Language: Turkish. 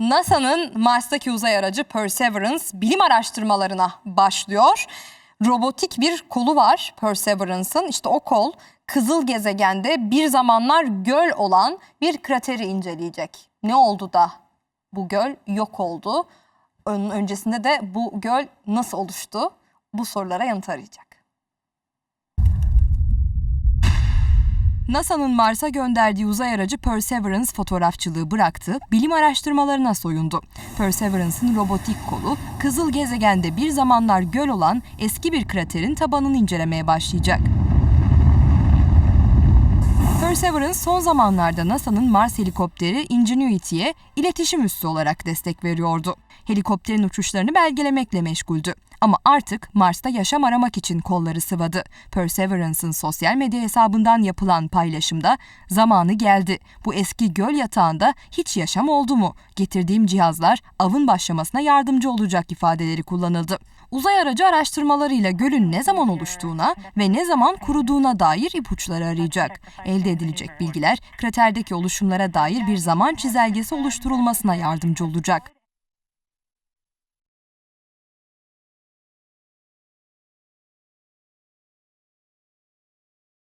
NASA'nın Mars'taki uzay aracı Perseverance bilim araştırmalarına başlıyor. Robotik bir kolu var Perseverance'ın. İşte o kol kızıl gezegende bir zamanlar göl olan bir krateri inceleyecek. Ne oldu da bu göl yok oldu? Ön- öncesinde de bu göl nasıl oluştu? Bu sorulara yanıt arayacak. NASA'nın Mars'a gönderdiği uzay aracı Perseverance fotoğrafçılığı bıraktı, bilim araştırmalarına soyundu. Perseverance'ın robotik kolu, kızıl gezegende bir zamanlar göl olan eski bir kraterin tabanını incelemeye başlayacak. Perseverance son zamanlarda NASA'nın Mars helikopteri Ingenuity'ye iletişim üssü olarak destek veriyordu. Helikopterin uçuşlarını belgelemekle meşguldü. Ama artık Mars'ta yaşam aramak için kolları sıvadı. Perseverance'ın sosyal medya hesabından yapılan paylaşımda zamanı geldi. Bu eski göl yatağında hiç yaşam oldu mu? Getirdiğim cihazlar avın başlamasına yardımcı olacak ifadeleri kullanıldı. Uzay aracı araştırmalarıyla gölün ne zaman oluştuğuna ve ne zaman kuruduğuna dair ipuçları arayacak. Elde edilecek bilgiler kraterdeki oluşumlara dair bir zaman çizelgesi oluşturulmasına yardımcı olacak.